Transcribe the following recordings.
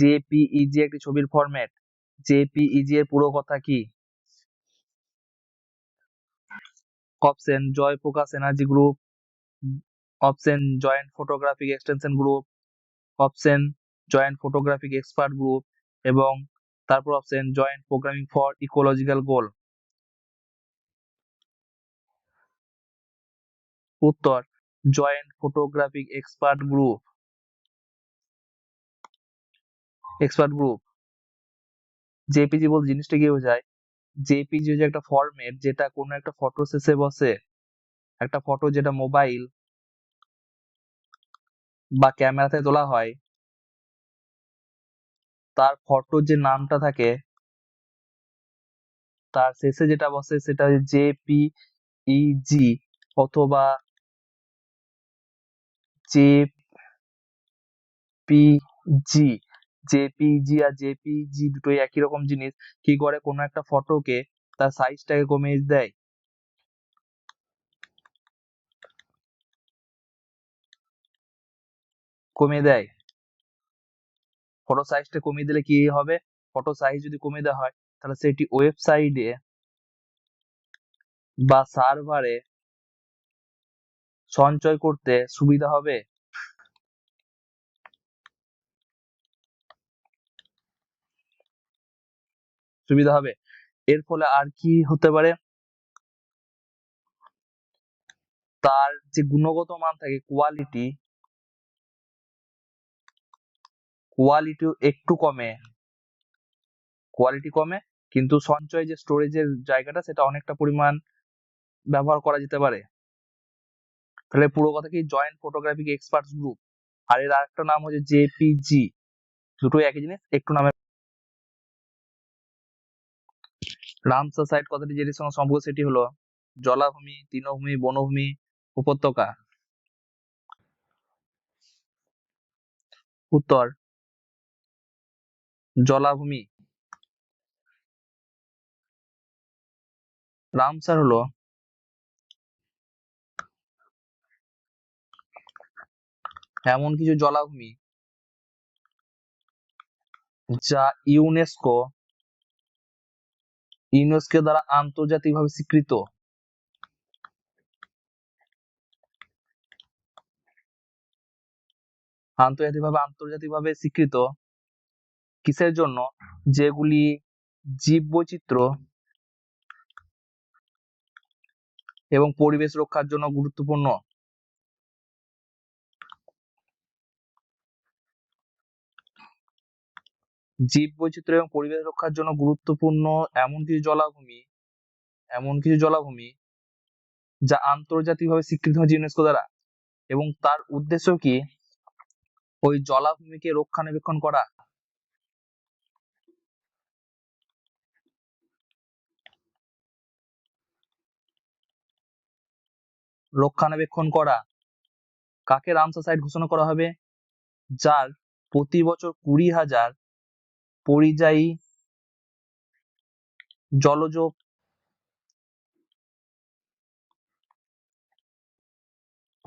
JPEG একটি ছবির format JPEG এর পুরো কথা কি? Option, Jay Prakash energy group. Option, joint photographic extension group. Option, joint photographic expert group এবং তারপর option, joint programming for ecological goal. উত্তর, joint photographic expert group. Expert group JPG বলতে জিনিসটা কি বোঝায়? জেপিজি হচ্ছে একটা ফরম্যাট যেটা কোনো একটা ফটো শেষে বসে, একটা ফটো যেটা মোবাইল বা ক্যামেরাতে তোলা হয়, তার ফটোর যে নামটা থাকে, তার শেষে যেটা বসে সেটা জেপিইজি অথবা জেপিজি জেপিজি আর জেপিজি দুটোই একই রকম জিনিস। কি করে? কোনো একটা ফটোকে তার সাইজটাকে কমিয়ে দেয়। কমিয়ে দেয়। ফটো সাইজটা কমিয়ে দিলে কি হবে? ফটো সাইজ যদি কমিয়ে দেওয়া হয়, তাহলে সেটি ওয়েবসাইটে বা সার্ভারে সঞ্চয় করতে সুবিধা হবে। সুবিধা হবে। এর ফলে আর কি হতে পারে? তার যে গুণগত মান থাকে কোয়ালিটি কোয়ালিটি একটু কমে। কোয়ালিটি কমে, কিন্তু সঞ্চয় যে স্টোরেজের জায়গাটা, সেটা অনেকটা পরিমাণ ব্যবহার করা যেতে পারে। তাহলে পুরো কথা কি জয়েন্ট ফটোগ্রাফিক এক্সপার্টস গ্রুপ আর এর আরেকটা নাম হচ্ছে জেপিজি দুটোই একই জিনিস, একটু নামে রামসার সাইট কথাটি যেটির সঙ্গে সম্পর্ক সেটি হলো জলাভূমি, তৃণভূমি, বনভূমি, উপত্যকা। উত্তর, জলাভূমি। রামসার হলো এমন কিছু জলাভূমি যা ইউনেস্কো ইউনেস্কো দ্বারা আন্তর্জাতিকভাবে স্বীকৃত। আন্তর্জাতিকভাবে আন্তর্জাতিকভাবে স্বীকৃত কিসের জন্য? যেগুলি জীববৈচিত্র্য এবং পরিবেশ রক্ষার জন্য গুরুত্বপূর্ণ। জীববৈচিত্র্য এবং পরিবেশ রক্ষার জন্য গুরুত্বপূর্ণ এমন কিছু জলাভূমি, এমন কিছু জলাভূমি যা আন্তর্জাতিকভাবে স্বীকৃত হয়েছে ইউনেস্কো দ্বারা এবং তার উদ্দেশ্য কি? ওই জলাভূমিকে রক্ষণাবেক্ষণ করা। রক্ষণাবেক্ষণ করা। কাকে রামসার সাইট ঘোষণা করা হবে? যার প্রতি বছর কুড়ি হাজার পরিযায়ী জলজ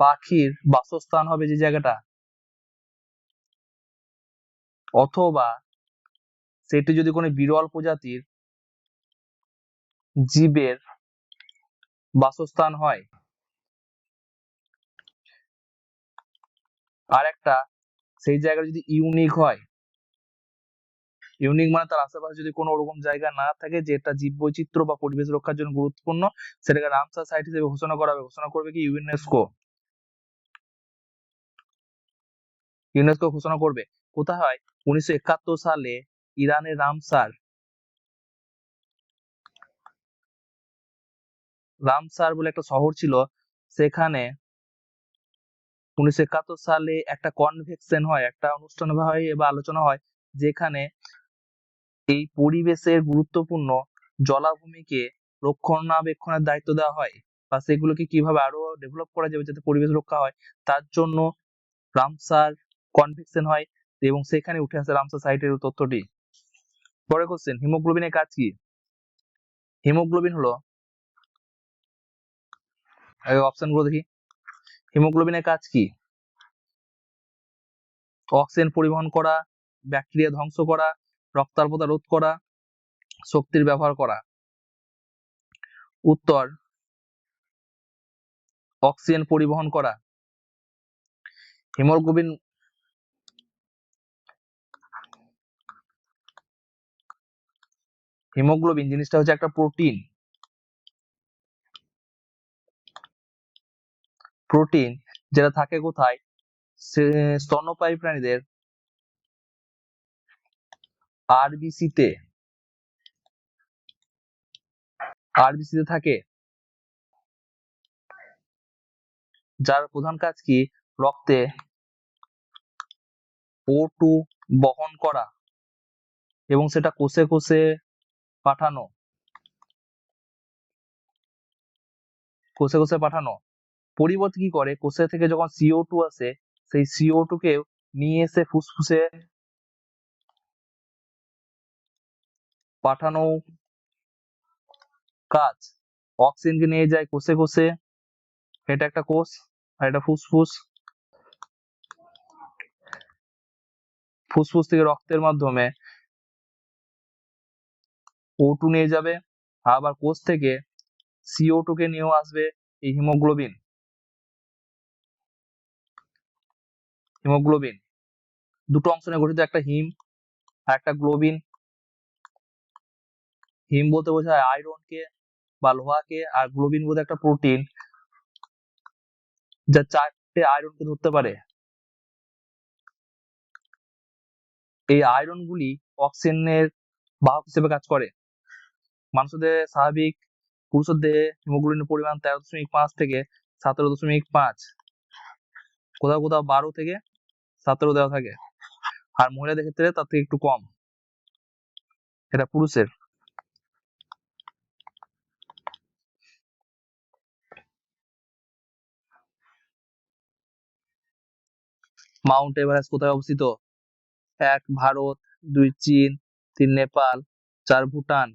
পাখির বাসস্থান হবে যে জায়গাটা? অথবা সেটি যদি কোনো বিরল প্রজাতির জীবের বাসস্থান হয় আর একটা সেই জায়গা যদি ইউনিক হয় ইউনিক মানে তার আশেপাশে যদি কোনো ওরকম জায়গা না থাকে যেটা জীববৈচিত্র্য বা পরিবেশ রক্ষার জন্য গুরুত্বপূর্ণ, সেটাকে রামসার সাইট হিসেবে ঘোষণা করা হবে। ঘোষণা করবে কি ইউনেস্কো ইউনেস্কো ঘোষণা করবে। কোথায় হয়? উনিশশো একাত্তর সালে ইরানের রামসার রামসার বলে একটা শহর ছিল, সেখানে উনিশশো একাত্তর সালে একটা কনভেকশন হয়, একটা অনুষ্ঠান হয় বা আলোচনা হয়, যেখানে এই পরিবেশের গুরুত্বপূর্ণ জলাভূমিকে রক্ষণাবেক্ষণের দায়িত্ব দেওয়া হয় বা সেগুলোকে কীভাবে আরও ডেভেলপ করা যাবে যাতে পরিবেশ রক্ষা হয়, তার জন্য রামসার কনভেকশন হয় এবং সেখানে উঠে আসে রামসার সাইটের তথ্যটি। পরে কোশ্চেন হিমোগ্লোবিনের কাজ কি? হিমোগ্লোবিন হলো অপশনগুলো দেখি। হিমোগ্লোবিনের কাজ কি? অক্সিজেন পরিবহন করা ব্যাকটেরিয়া ধ্বংস করা রক্তাল্পতা রোধ করা, শক্তির ব্যবহার করা। উত্তর, অক্সিজেন পরিবহন করা। হিমোগ্লোবিন হিমোগ্লোবিন জিনিসটা হচ্ছে একটা প্রোটিন। প্রোটিন যেটা থাকে কোথায়? স্তন্যপায়ী প্রাণীদের আরবিসি তে? আরবিসি তে থাকে? যার প্রধান কাজ কি? রক্তে ও টু বহন করা এবং সেটা কোষে কোষে পাঠানো। কোষে কোষে পাঠানো। পরিবর্তে কি করে? কোষে থেকে যখন সিও টু আসে, সেই সিও টু কে নিয়ে এসে ফুসফুসে পাঠানো কাজ। অক্সিজেনকে নিয়ে যায় কোষে কোষে। এটা একটা কোষ, আর এটা ফুসফুস। ফুসফুস থেকে রক্তের মাধ্যমে ও টু নিয়ে যাবে। আবার কোষ থেকে সিও টু কে নিয়েও আসবে এই হিমোগ্লোবিন। হিমোগ্লোবিন। দুটো অংশ নিয়ে গঠিত একটা হিম আর একটা গ্লোবিন। হিম বলতে বোঝায় আয়রন কে বা লোহাকে আর গ্লোবিন বলতে একটা প্রোটিন যা চারটে আয়রনকে ধরতে পারে। এই আয়রন গুলি অক্সিজেনের বাহক হিসেবে কাজ করে। মানুষের দেহে স্বাভাবিক পুরুষের দেহে হিমোগ্লোবিনের পরিমাণ তেরো দশমিক পাঁচ থেকে সতেরো দশমিক পাঁচ। কোথাও কোথাও বারো থেকে সতেরো দেওয়া থাকে। আর মহিলাদের ক্ষেত্রে তার থেকে একটু কম। এটা পুরুষের। মাউন্ট এভারেস্ট কোথায় অবস্থিত? এক, ভারত, দুই, চীন, তিন, নেপাল, চার, ভুটান।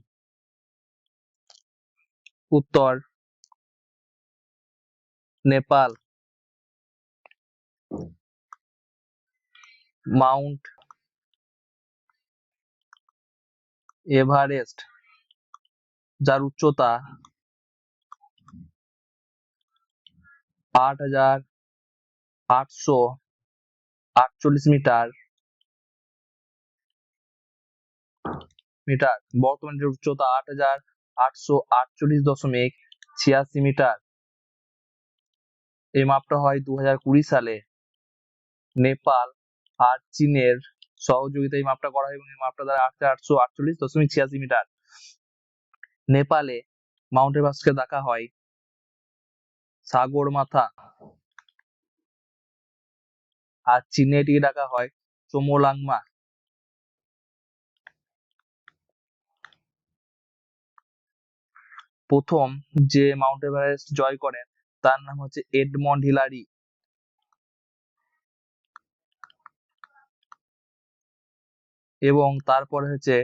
উত্তর, নেপাল। মাউন্ট এভারেস্ট, যার উচ্চতা আট হাজার আটশো আটচল্লিশ মিটার। মিটার। বর্তমানে উচ্চতা আট হাজার আটশো আটচল্লিশ দশমিক ছিয়াশি মিটার। এই মাপটা হয় দু কুড়ি সালে। নেপাল আর চীনের সহযোগিতায় মাপটা করা হয় এবং এই মাপটা দ্বারা আট আটশো আটচল্লিশ দশমিক ছিয়াশি মিটার। নেপালে মাউন্ট এভারেস্টকে দেখা হয় সাগর মাথা আর চীনে এটিকে ডাকা হয় চোমোলাংমা প্রথম যে মাউন্ট এভারেস্ট জয় করেন, তার নাম হচ্ছে এডমন্ড হিলারি। এবং তারপরে হচ্ছে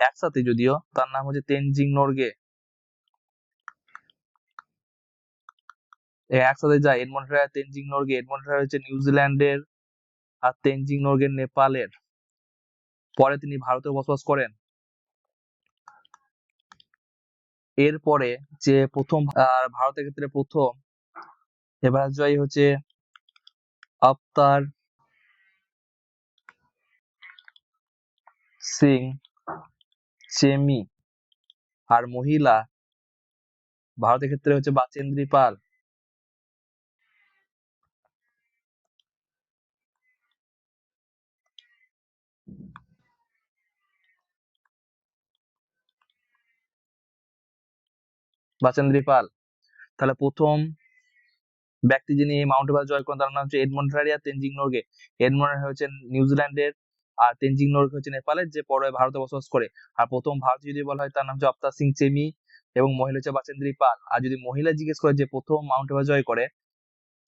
একসাথে যদিও, তার নাম হচ্ছে তেনজিং নোরগে। একসাথে যায় Edmund Hillary Tenzing Norgay. Edmund Hillary হচ্ছে নিউজিল্যান্ডের আর তেনজিং নোরগে নেপালের। পরে তিনি ভারতে বসবাস করেন। এরপরে যে প্রথম ভারতের ক্ষেত্রে প্রথম এভারেস্ট জয়ী হচ্ছে আফতার সিং চেমি। আর মহিলা, ভারতের ক্ষেত্রে হচ্ছে বাচেন্দ্রী পাল। বাচেন্দ্রী পাল। তাহলে প্রথম ব্যক্তি যিনি মাউন্ট এভারেস্ট জয় করেন, তার নাম হচ্ছে এডমন্ড হিলারি আর তেনজিং নোরগে। এডমন্ড হচ্ছেন নিউজিল্যান্ডের আর তেনজিং নোরগে হচ্ছে নেপালের, যে পরে ভারতে বসবাস করে। আর প্রথম ভারত যদি বলা হয়, তার নাম হচ্ছে আফতার সিং চেমি এবং মহিলা হচ্ছে বাচেন্দ্রী পাল। আর যদি মহিলা জিজ্ঞেস করে যে প্রথম মাউন্ট এভারেস্ট জয় করে,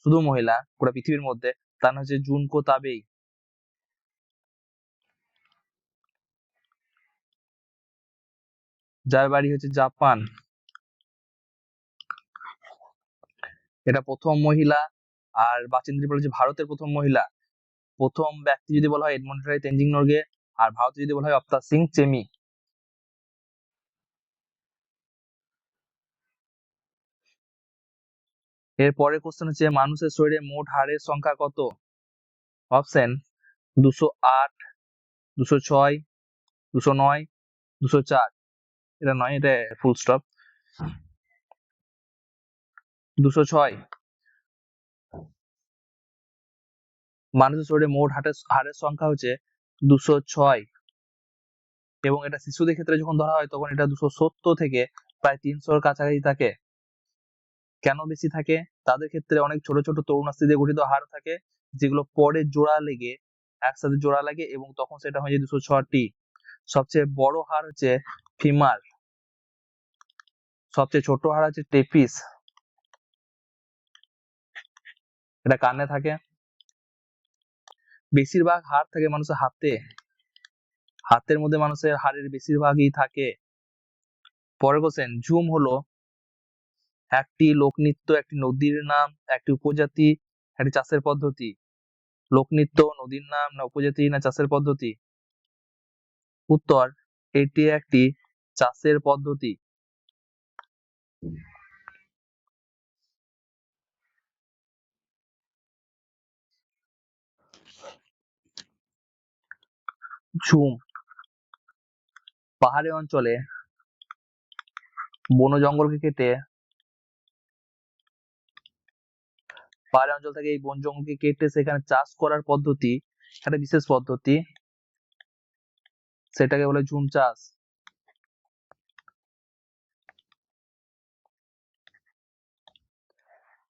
শুধু মহিলা, পুরো পৃথিবীর মধ্যে, তার নাম হচ্ছে জুনকো তাবেই। যার বাড়ি হচ্ছে জাপান। এটা প্রথম মহিলা আর বাচেন্দ্রী পাল হচ্ছে ভারতের প্রথম মহিলা। প্রথম ব্যক্তি যদি বলা হয় এডমন্ড রায়, তেনজিং নোরগে আর ভারতে যদি বলা হয় অবতার সিং, চেমি। এর পরের কোশ্চেন হচ্ছে, মানুষের শরীরে মোট হাড়ের সংখ্যা কত? অপশন দুশো আট, দুশো ছয়, দুশো নয়, দুশো চার। এটা নয়, এটা ফুল স্টপ দুশো ছয়। মানুষের শরীরে মোট হাটের, হাড়ের সংখ্যা হচ্ছে দুশো ছয়। এবং এটা শিশুদের ক্ষেত্রে যখন ধরা হয়, তখন এটা দুশো সত্তর থেকে প্রায় তিনশোর কাছাকাছি থাকে। কেন বেশি থাকে? তাদের ক্ষেত্রে অনেক ছোট ছোট তরুণাস্থি দিয়ে গঠিত হাড় থাকে, যেগুলো পরে জোড়া লেগে, একসাথে জোড়া লাগে এবং তখন সেটা হয়ে যায় দুশো ছটি সবচেয়ে বড় হাড় হচ্ছে ফিমার। সবচেয়ে ছোট হাড় হচ্ছে টেপিস এটা কানে থাকে। বেশিরভাগ হাড় থাকে মানুষের হাতে। হাতের মধ্যে মানুষের হাড়ের বেশিরভাগই থাকে। পরের কোশ্চেন ঝুম হলো একটি লোকনৃত্য, একটি নদীর নাম, একটি উপজাতি, একটি চাষের পদ্ধতি। লোকনৃত্য, নদীর নাম না উপজাতি না চাষের পদ্ধতি? উত্তর, এটি একটি চাষের পদ্ধতি। ঝুম। পাহাড়ি অঞ্চলে বন জঙ্গলকে কেটে পাহাড়ি অঞ্চল থেকে এই বন জঙ্গলকে কেটে সেখানে চাষ করার পদ্ধতি, একটা বিশেষ পদ্ধতি, সেটাকে বলে ঝুম চাষ।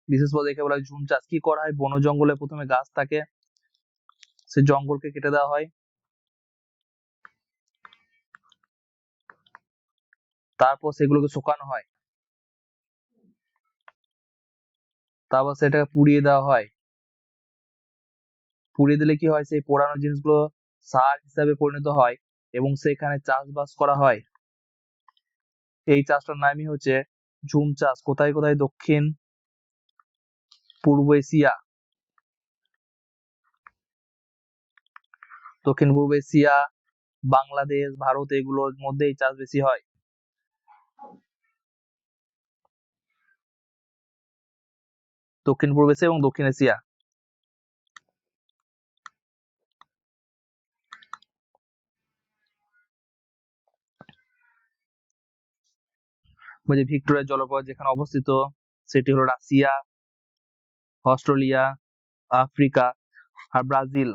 বিশেষ পদ্ধতি বলা হয় ঝুম চাষ। কি করা হয়? বন জঙ্গলে প্রথমে গাছ থাকে, সে জঙ্গলকে কেটে দেওয়া হয়। তারপর সেগুলোকে শুকানো হয়। তারপর সেটাকে পুড়িয়ে দেওয়া হয়। পুড়িয়ে দিলে কি হয়? সেই পোড়ানো জিনিসগুলো সার হিসাবে পরিণত হয় এবং সেখানে চাষবাস করা হয়। এই চাষটার নামই হচ্ছে ঝুম চাষ। কোথায় কোথায়? দক্ষিণ, পূর্ব এশিয়া। দক্ষিণ পূর্ব এশিয়া, বাংলাদেশ, ভারত, এগুলোর মধ্যে এই চাষ বেশি হয়। দক্ষিণ পূর্ব এশিয়া এবং দক্ষিণ এশিয়া। ভিক্টোরিয়া জলপ্রপাত যেখানে অবস্থিত, সেটি হলো রাশিয়া, অস্ট্রেলিয়া, আফ্রিকা আর ব্রাজিল।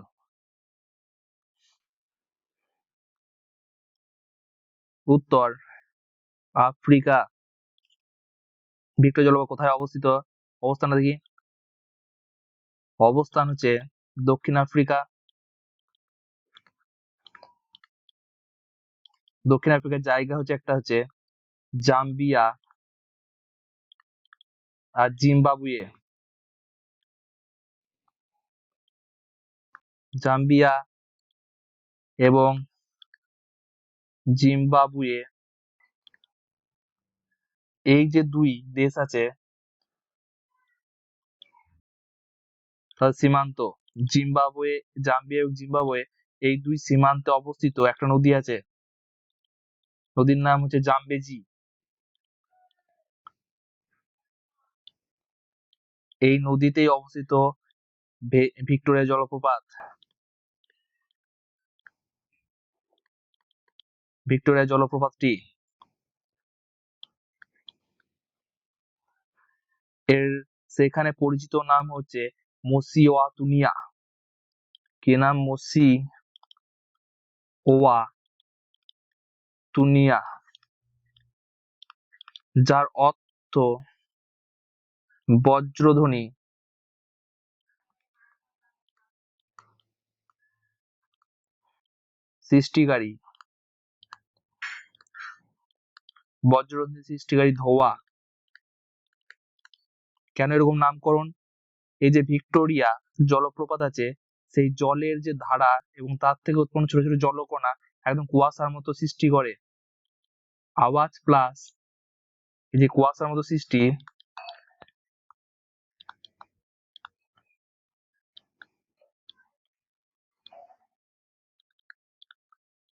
উত্তর আফ্রিকা। ভিক্টোরিয়া জলপ্রপাত কোথায় অবস্থিত? অবস্থানটা দেখি। অবস্থান হচ্ছে দক্ষিণ আফ্রিকা। দক্ষিণ আফ্রিকার জায়গা হচ্ছে একটা হচ্ছে জাম্বিয়া আর জিম্বাবুয়ে। জাম্বিয়া এবং জিম্বাবুয়ে। এই যে দুই দেশ আছে সীমান্ত, জিম্বাবুয়ে, জাম্বিয়া এবং জিম্বাবুয়ে, এই দুই সীমান্তে অবস্থিত। একটা নদী আছে। নদীর নাম হচ্ছে জাম্বেজি। এই নদীতেই অবস্থিত ভিক্টোরিয়া জলপ্রপাত। ভিক্টোরিয়া জলপ্রপাতটি এর সেখানে পরিচিত নাম হচ্ছে মসিওয়াতুনিয়া কি নাম মসি ওয়া তুনিয়া যার অর্থ বজ্রধ্বনি সৃষ্টিকারী বজ্রধ্বনি সৃষ্টিকারী ধোয়া কেন এরকম নামকরণ এই যে ভিক্টোরিয়া জলপ্রপাত আছে, সেই জলের যে ধারা এবং তার থেকে উৎপন্ন ছোট ছোট জলকণা একদম কুয়াশার মতো সৃষ্টি করে। আওয়াজ প্লাস এই যে কুয়াশার মতো সৃষ্টি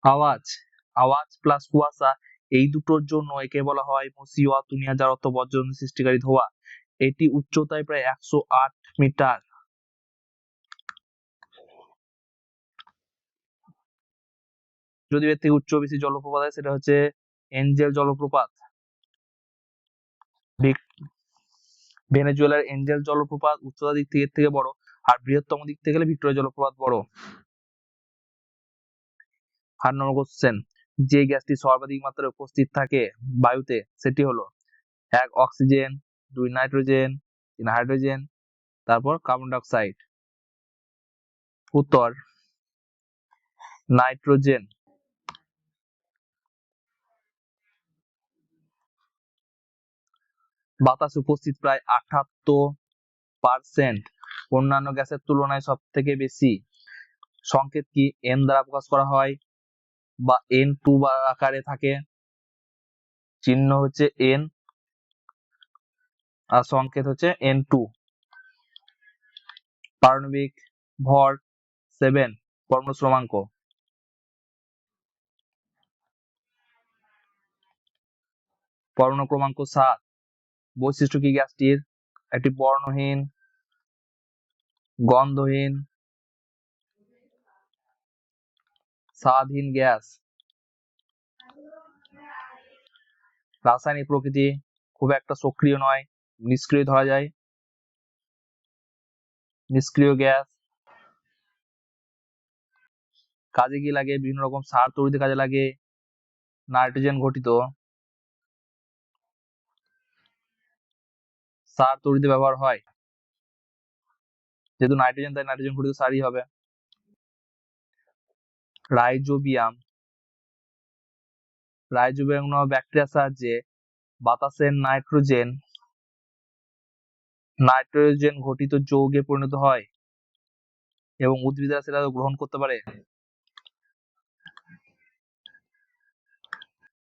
আওয়াজ আওয়াজ প্লাস কুয়াশা এই দুটোর জন্য একে বলা হয় মসিওয়া তুনিয়া যার অর্থ বর্জন সৃষ্টিকারী ধোয়া। এটি উচ্চতায় প্রায় একশো আট মিটার। যদি এর থেকে উচ্চ বেশি জলপ্রপাত হয়, সেটা হচ্ছে এঞ্জেল জলপ্রপাত। ভেনেজুয়েলার এঞ্জেল জলপ্রপাত উচ্চতা দিক থেকে থেকে বড় আর বৃহত্তম দিক থেকে গেলে ভিক্টোরিয়া জলপ্রপাত বড়। আট নম্বর কোশ্চেন যে গ্যাসটি সর্বাধিক মাত্রায় উপস্থিত থাকে বায়ুতে, সেটি হলো এক অক্সিজেন দুই নাইট্রোজেন, তিন হাইড্রোজেন, তারপর কার্বন ডাই অক্সাইড উত্তর, নাইট্রোজেন। বাতাসে উপস্থিত প্রায় আটাত্তর পার্সেন্ট অন্যান্য গ্যাসের তুলনায় সব থেকে বেশি। সংকেত কি এন দ্বারা প্রকাশ করা হয় বা এন টু বা আকারে থাকে? চিহ্ন হচ্ছে এন সংকেত হচ্ছে এন টু পারমাণবিক ভর সেভেন পরমাণু ক্রমাঙ্ক ক্রমাঙ্ক সাত। বৈশিষ্ট্য কি গ্যাসটির? একটি বর্ণহীন, গন্ধহীন স্বাদহীন গ্যাস। রাসায়নিক প্রকৃতি খুব একটা সক্রিয় নয়। নিষ্ক্রিয় ধরা যায়। নিষ্ক্রিয় গ্যাস। কাজে কি লাগে, বিভিন্ন রকম সার তৈরিতে কাজে লাগে। নাইট্রোজেন ঘটিত সার তৈরিতে ব্যবহার হয়। যেহেতু নাইট্রোজেন, তাই নাইট্রোজেন ঘটিত সারই হবে। রাইজোবিয়াম। রাইজোবিয়াম ব্যাকটেরিয়ার সাহায্যে বাতাসের নাইট্রোজেন নাইট্রোজেন ঘটিত যৌগে পরিণত হয় এবং উদ্ভিদরা সেটা গ্রহণ করতে পারে।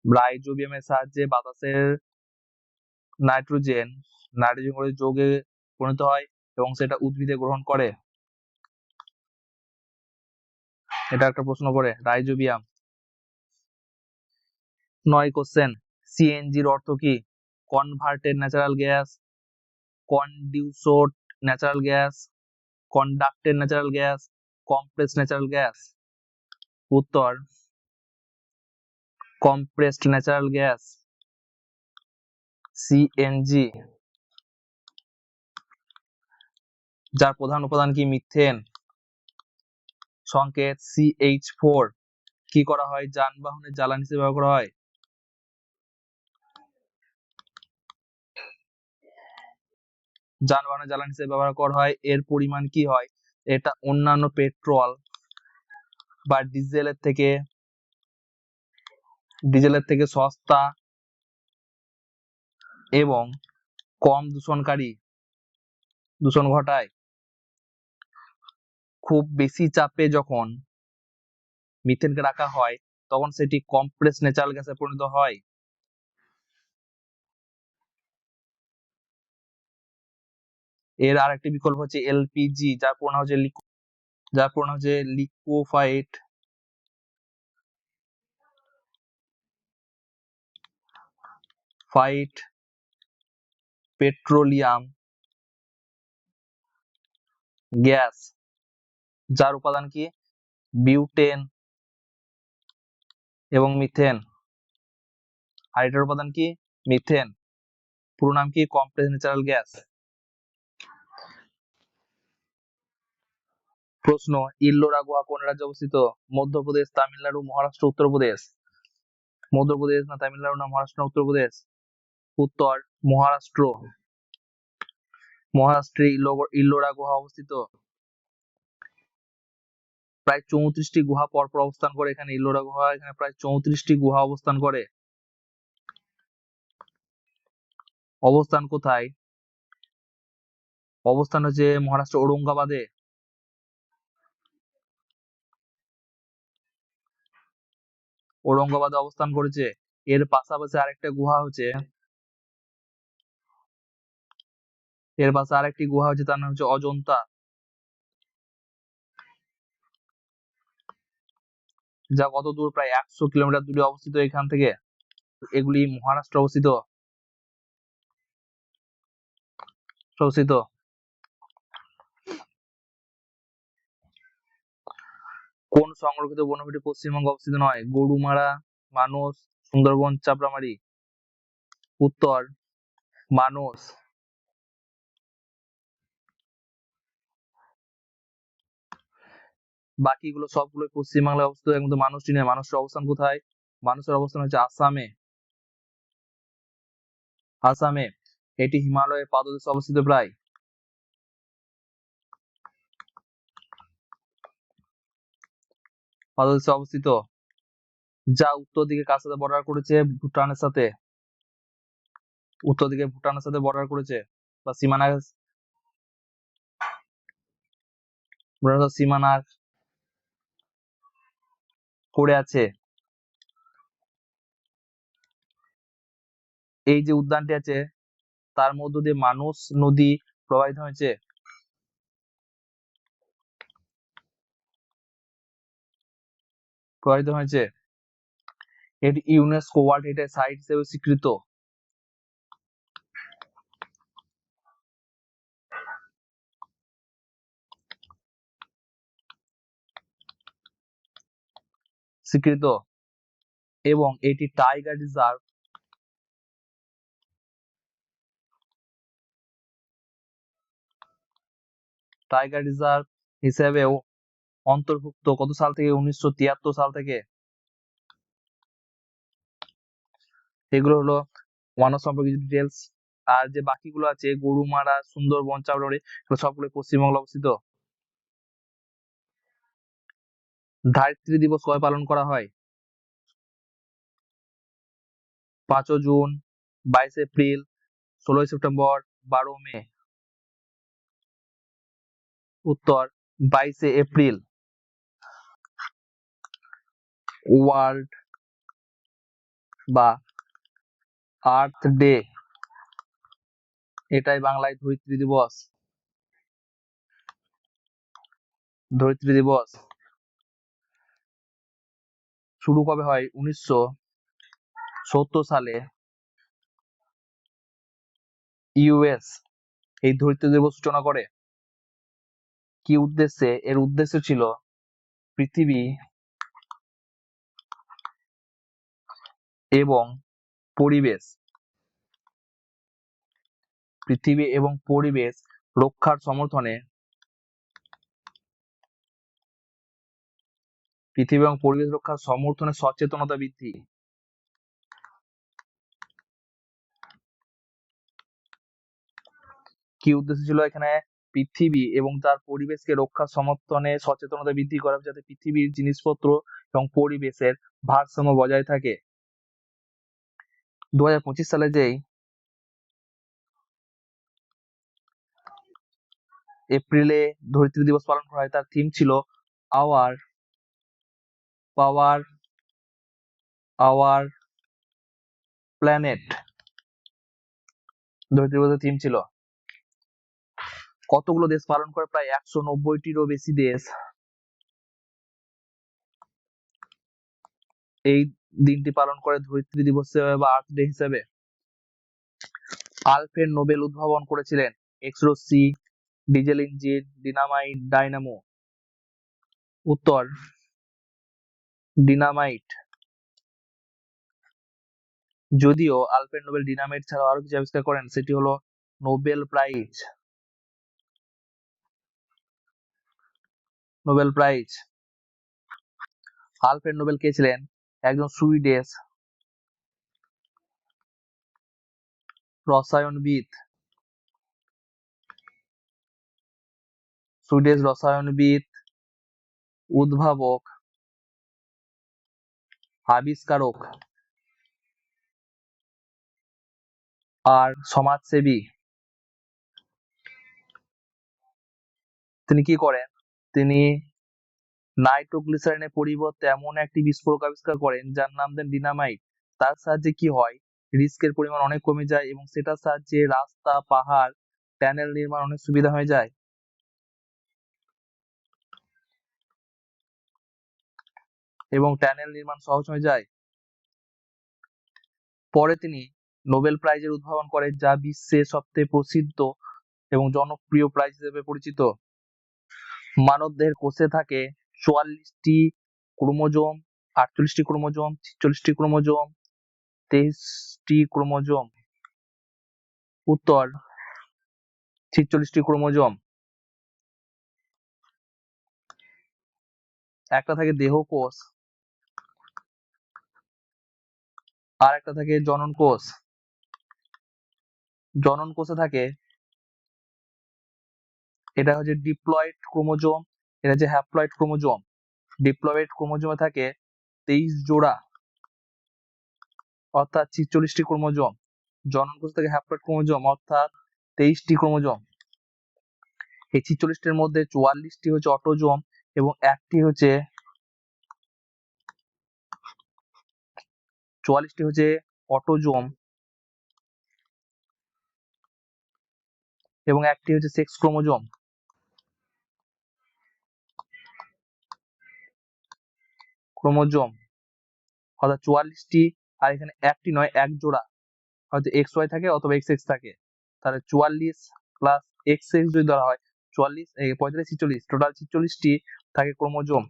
রাইজোবিয়ামের সাহায্যে বাতাসের নাইট্রোজেন নাইট্রোজেন ঘটিত যৌগে পরিণত হয় এবং সেটা উদ্ভিদে গ্রহণ করে। এটা একটা প্রশ্ন করে, রাইজোবিয়াম। নয় কোশ্চেন সিএনজির অর্থ কি? Converted natural gas conduced natural gas conducted natural gas compress natural gas উত্তর কম্প্রেসড ন্যাচারাল গ্যাস সিএনজি যার প্রধান উপাদান কি? মিথেন। সংকেত সিএইচ ফোর কি করা হয়? যানবাহনের জ্বালানি হিসেবে ব্যবহার করা হয়। যানবাহনের জ্বালানি হিসেবে ব্যবহার করা হয়। এর পরিমাণ কি হয়? এটা অন্যান্য পেট্রোল বা ডিজেলের থেকে ডিজেলের থেকে সস্তা এবং কম দূষণকারী দূষণ ঘটায়। খুব বেশি চাপে যখন মিথেনকে রাখা হয়, তখন সেটি কম্প্রেস ন্যাচারাল গ্যাসে পরিণত হয়। এর আরেকটি বিকল্প হচ্ছে এলপিজি, যার পরিমাণ হচ্ছে লিকু- যার পরিমাণ হচ্ছে লিকুইফাইড ফাইট পেট্রোলিয়াম গ্যাস যার উপাদান কি? বিউটেন এবং মিথেন আর এটার উপাদান কি? মিথেন পুরো নাম কি? কমপ্লেক্স ন্যাচারাল গ্যাস প্রশ্ন ইল্লোরা গোয়া কোন রাজ্যে অবস্থিত? মধ্যপ্রদেশ, তামিলনাড়ু, মহারাষ্ট্র, উত্তরপ্রদেশ। মধ্যপ্রদেশ না তামিলনাড়ু না মহারাষ্ট্র না উত্তরপ্রদেশ? উত্তর, মহারাষ্ট্র। মহারাষ্ট্রে ইল্লোরা গুহা অবস্থিত। প্রায় চৌত্রিশটি গুহা পরপর অবস্থান করে এখানে। ইল্লোরা গুহা এখানে প্রায় চৌত্রিশটি গুহা অবস্থান করে। অবস্থান কোথায়? অবস্থান হচ্ছে মহারাষ্ট্র ঔরঙ্গাবাদে। ঔরঙ্গাবাদে অবস্থান করেছে। এর পাশাপাশি আরেকটা গুহা হচ্ছে এর পাশে আরেকটি গুহা হচ্ছে, তার নাম হচ্ছে অজন্তা। যা কত দূর, প্রায় একশো কিলোমিটার দূরে অবস্থিত এখান থেকে। এগুলি মহারাষ্ট্র অবস্থিত। অবস্থিত। কোন সংরক্ষিত বনভূমি পশ্চিমবঙ্গে অবস্থিত নয়? গরুমারা, মানস, সুন্দরবন, চাপড়ামারি। উত্তর, মানস। বাকিগুলো সবগুলো পশ্চিমবাংলায় অবস্থিত মধ্যে মানুষটি নেই মানুষের অবস্থান কোথায়? মানুষের অবস্থান হচ্ছে আসামে। আসামে। এটি হিমালয়ের পাদদেশে অবস্থিত প্রায়। পাদদেশে অবস্থিত। যা উত্তর দিকে কার সাথে বর্ডার করেছে ভুটানের সাথে। উত্তর দিকে ভুটানের সাথে বর্ডার করেছে বা সীমানা ভুটানের সাথে সীমানা করে আছে। এই যে উদ্যানটি আছে, তার মধ্য দিয়ে মানুষ নদী প্রবাহিত হয়েছে। প্রবাহিত হয়েছে। এটি ইউনেস্কো ওয়ার্ল্ড হেরিটেজ সাইট হিসেবে স্বীকৃত। স্বীকৃত। এবং এটি টাইগার রিজার্ভ। টাইগার রিজার্ভ হিসেবেও অন্তর্ভুক্ত কত সাল থেকে? উনিশশো তিয়াত্তর সাল থেকে। এগুলো হলো ওয়ানর সম্পর্কিত ডিটেলস আর যে বাকিগুলো আছে গরুমারা সুন্দরবন চাউড়ি এগুলো সবগুলো পশ্চিমবঙ্গে অবস্থিত। ধারিত্রী দিবস কবে পালন করা হয়? পাঁচই জুন, বাইশে এপ্রিল, ষোলোই সেপ্টেম্বর বারো মে। উত্তর, বাইশে এপ্রিল। ওয়ার্ল্ড বা আর্থ ডে। এটাই বাংলায় ধরিত্রী দিবস। ধরিত্রী দিবস। শুরু কবে হয়? উনিশশো সত্তর সালে। ইউএস এই ধরিত্রী দিবস সূচনা করে। কি উদ্দেশ্যে? এর উদ্দেশ্য ছিল পৃথিবী এবং পরিবেশ। পৃথিবী এবং পরিবেশ রক্ষার সমর্থনে পৃথিবী এবং পরিবেশ রক্ষার সমর্থনে সচেতনতা বৃদ্ধি। কি উদ্দেশ্য ছিল এখানে? পৃথিবী এবং তার পরিবেশকে রক্ষার সমর্থনে সচেতনতা বৃদ্ধি করা যাতে পৃথিবীর জিনিসপত্র এবং পরিবেশের ভারসাম্য বজায় থাকে। দু হাজার পঁচিশ সালে যেই এপ্রিলে ধরিত্রী দিবস পালন করা হয়, তার থিম ছিল আওয়ার পাওয়ার আওয়ার প্ল্যানেট ধরিত্রী দিবসের থিম ছিল। কতগুলো দেশ পালন করে? প্রায় একশো নব্বইটিরও বেশি দেশ। এই দিনটি পালন করে ধরিত্রী দিবস হিসেবে বা আর্থ ডে হিসেবে। আলফ্রেড নোবেল উদ্ভাবন করেছিলেন। এক্স রশ্মি ডিজেল ইঞ্জিন ডিনামাইট ডাইনামো উত্তর ডিনামাইট যদিও আলফ্রেড নোবেল ডিনামাইট ছাড়াও আরও কিছু আবিষ্কার করেন, সেটি হলো Nobel prize. Nobel prize. Alfred Nobel কে ছিলেন? একজন সুইডিশ রসায়নবিদ। সুইডিশ রসায়নবিদ উদ্ভাবক আবিষ্কারক আর সমাজসেবী। তিনি কি করেন? তিনি নাইট্রোগ্লিসারিনের পরিবর্তে এমন একটি বিস্ফোরক আবিষ্কার করেন যার নাম দেন ডিনামাইট। তার সাহায্যে কি হয়? রিস্কের পরিমাণ অনেক কমে যায় এবং সেটার সাহায্যে রাস্তা, পাহাড় ট্যানেল নির্মাণ অনেক সুবিধা হয়ে যায়। এবং ট্যানেল নির্মাণ সহজ হয়ে যায়। পরে তিনি নোবেল প্রাইজের উদ্ভাবন করেন যা বিশ্বের সবচেয়ে প্রসিদ্ধ এবং জনপ্রিয় প্রাইজ হিসেবে পরিচিত। মানবদেহের কোষে থাকে চুয়াল্লিশটি ক্রোমোজোম, আটচল্লিশটি ক্রোমোজোম, ছিচল্লিশটি ক্রোমোজোম, তেইশটি ক্রোমোজোম। উত্তর, ছিচল্লিশটি ক্রোমোজোম। একটা থাকে দেহ কোষ, আর একটা থাকে জনন কোষ। জনন কোষে থাকে, এটা হচ্ছে ডিপ্লয়েড ক্রোমোজোম। এটা হচ্ছে হ্যাপ্লয়েড ক্রোমোজোম ডিপ্লয়েড ক্রোমোজোমে থাকে তেইশ জোড়া, অর্থাৎ ছিচল্লিশটি ক্রোমোজোম জনন কোষ থেকে হ্যাপ্লয়েড ক্রোমোজোম অর্থাৎ তেইশটি ক্রোমোজোম এই ছিচল্লিশটির মধ্যে চুয়াল্লিশটি হচ্ছে অটোজোম এবং একটি হচ্ছে চুয়াল্লিশটি হচ্ছে অটোজোম এবং একটি হচ্ছে সেক্স ক্রোমোজোম ক্রোমোজোম। অর্থাৎ চুয়াল্লিশটি আর এখানে একটি নয়, এক জোড়া। হয়তো এক্স ওয়াই থাকে অথবা এক্স এক্স থাকে। তাহলে চুয়াল্লিশ প্লাস এক্স এক্স যদি ধরা হয়, চুয়াল্লিশ পঁয়তাল্লিশ, ছিচল্লিশ টোটাল ছিচল্লিশটি থাকে ক্রোমোজোম।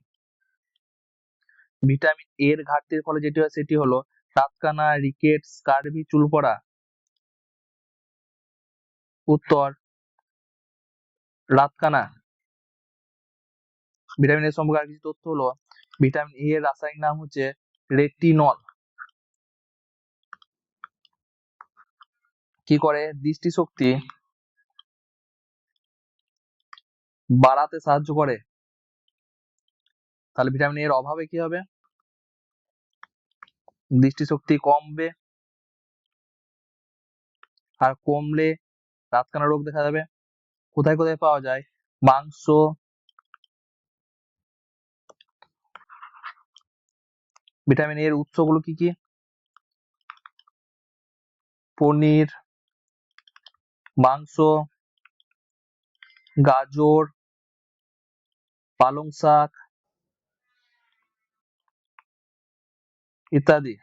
ভিটামিন এর ঘাটতির ফলে যেটি হয় সেটি হলো রাতকানা রিকেট স্কারভি চুল পড়া উত্তর, রাতকানা। ভিটামিন এ সম্পর্কে আর কিছু তথ্য হলো ভিটামিন এ এর রাসায়নিক নাম হচ্ছে রেটিনল কি করে? দৃষ্টিশক্তি বাড়াতে সাহায্য করে। তাহলে ভিটামিন এর অভাবে কি হবে? দৃষ্টিশক্তি কমবে আর কমলে রাতকানা রোগ দেখা যাবে। কোথায় কোথায় পাওয়া যায়? মাংস ভিটামিন এর উৎস গুলো কি কি? পনির মাংস গাজর পালং শাক ইত্যাদি।